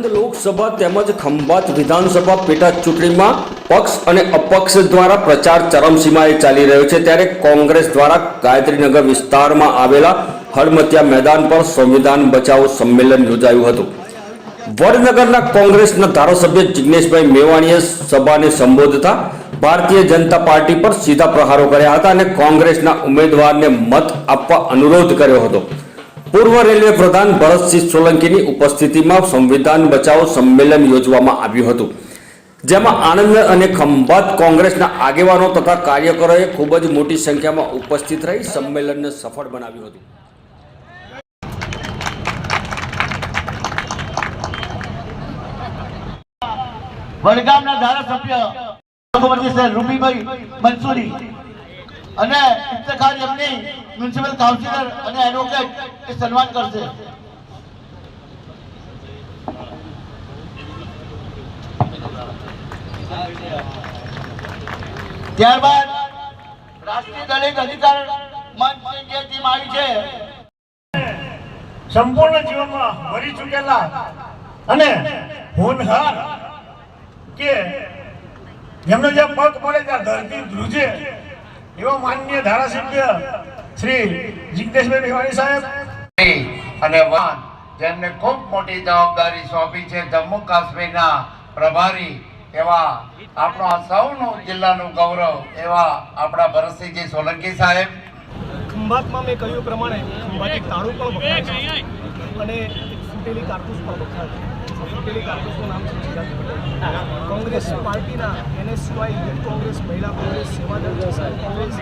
આણંદ લોકસભા તેમજ ખંભાત વિધાનસભા પેટા ચૂંટણીમાં પક્ષ અને અપક્ષ દ્વારા પ્રચાર ચરમસીમાએ ચાલી રહ્યો છે ત્યારે કોંગ્રેસ દ્વારા ગાયત્રીનગર વિસ્તારમાં આવેલા હળમતિયા મેદાન પર સંવિધાન બચાવો સંમેલન યોજાયું હતું. વડનગરના કોંગ્રેસના ધારાસભ્ય જિગ્નેશભાઈ મેવાણીએ સભાને સંબોધતા ભારતીય જનતા પાર્ટી પર સીધા પ્રહારો કર્યા હતા અને કોંગ્રેસના ઉમેદવારને મત આપવા અનુરોધ કર્યો હતો. પૂર્વ રેલવે પ્રધાન ભરતસિંહ સોલંકીની ઉપસ્થિતિમાં સંવિધાન બચાવો સંમેલન યોજવામાં આવ્યું હતું. જેમાં આણંદ અને ખંભાત કોંગ્રેસના આગેવાનો તથા કાર્યકરોએ ખૂબ જ મોટી સંખ્યામાં ઉપસ્થિત રહી સંમેલનને સફળ બનાવ્યું હતું. વડગામના ધારાસભ્ય રૂપીભાઈ સર મંસૂરી. અને ઇફ્તખાર એમની મ્યુનિસિપલ કાઉન્સિલર અને એડવોકેટ એ સન્માન કરશે. ત્યારબાદ રાષ્ટ્રીય દલિત અધિકાર મંચની ટીમ આવી છે, સંપૂર્ણ જીવનમાં મરી ચૂકેલા અને હોનહાર કે જેમનો જે પગ પડે ત્યાં ધરતી ધ્રુજે એવા માન્ય ધારાસભ્ય શ્રી જિગ્નેશભાઈ મેવાણી સાહેબ. અને વાન જેમને ખૂબ મોટી જવાબદારી સોંપી છે જમ્મુ કાશ્મીરના પ્રભારી એવા આપણો સૌનું જિલ્લાનું ગૌરવ એવા આપણા ભરતસિંહજી સોલંકી સાહેબ. ખંભાતમાં મેં કહ્યું પ્રમાણે એક તાળું પણ વખણાય છે. અને ફૂટેલી કારતૂસ પણ વખણાય છે. ફૂટેલી કારતૂસનું નામ છે કોંગ્રેસ પાર્ટીના એનએસયુઆઈ યુથ કોંગ્રેસ મહિલા કોંગ્રેસ સેવાદળ કોંગ્રેસ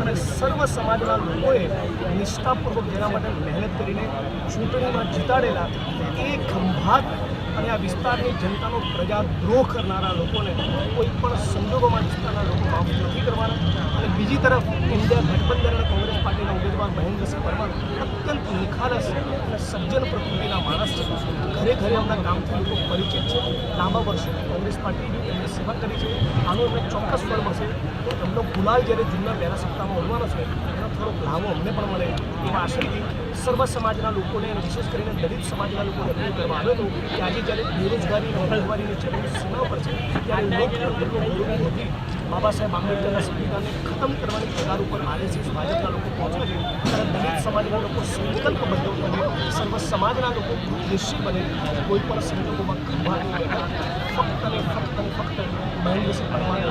અને સર્વ સમાજના લોકોએ નિષ્ઠાપૂર્વક જેના માટે મહેનત કરીને ચૂંટણીમાં જીતાડેલા એ ખંભાત અને આ વિસ્તારની જનતાનો પ્રજાદ્રોહ કરનારા લોકોને કોઈ પણ સંજોગોમાં વિસ્તારના લોકો માફ નથી કરવાના. અને બીજી તરફ ઇન્ડિયા ગઠબંધન અને કોંગ્રેસ પાર્ટીના ઉમેદવાર મહેન્દ્રસિંહ પરમાર અત્યંત નિખાલસ અને સજ્જન પ્રકૃતિના માણસ છે. ઘરે ઘરે એમના કામથી લોકો પરિચિત છે. લાંબા વર્ષો કોંગ્રેસ પાર્ટીની એમને સેવા કરી છે. આનો એમને ચોક્કસ ફળ મળશે. તો એમનો ગુલાલ જ્યારે જૂના પહેલા સપ્તાહમાં ઉડવાનો છે, એનો થોડોક લાભો અમને પણ મળે. એવા આશયથી સર્વ સમાજના લોકોને વિશેષ કરીને દલિત સમાજના લોકોને અપીલ કરવા આવ્યો કે આજે જ્યારે બેરોજગારી અને મોંઘવારીની ચરમ સીમા પર છે, ત્યારે લોકતંત્રનો વધી બાબા સાહેબ આંબેડકરના સંવિધાનને ખતમ કરવાની કગાર ઉપર આરએસએસ ભાજપના લોકો પહોંચે છે ત્યારે દલિત સમાજના લોકો સંકલ્પબદ્ધ બને સર્વ સમાજના લોકો નિશ્ચિત બને, કોઈ પણ સંજોગોમાં ખંભાળની ફક્ત અને ફક્ત અને ફક્ત મહેન્દ્રસિંહ પરમાર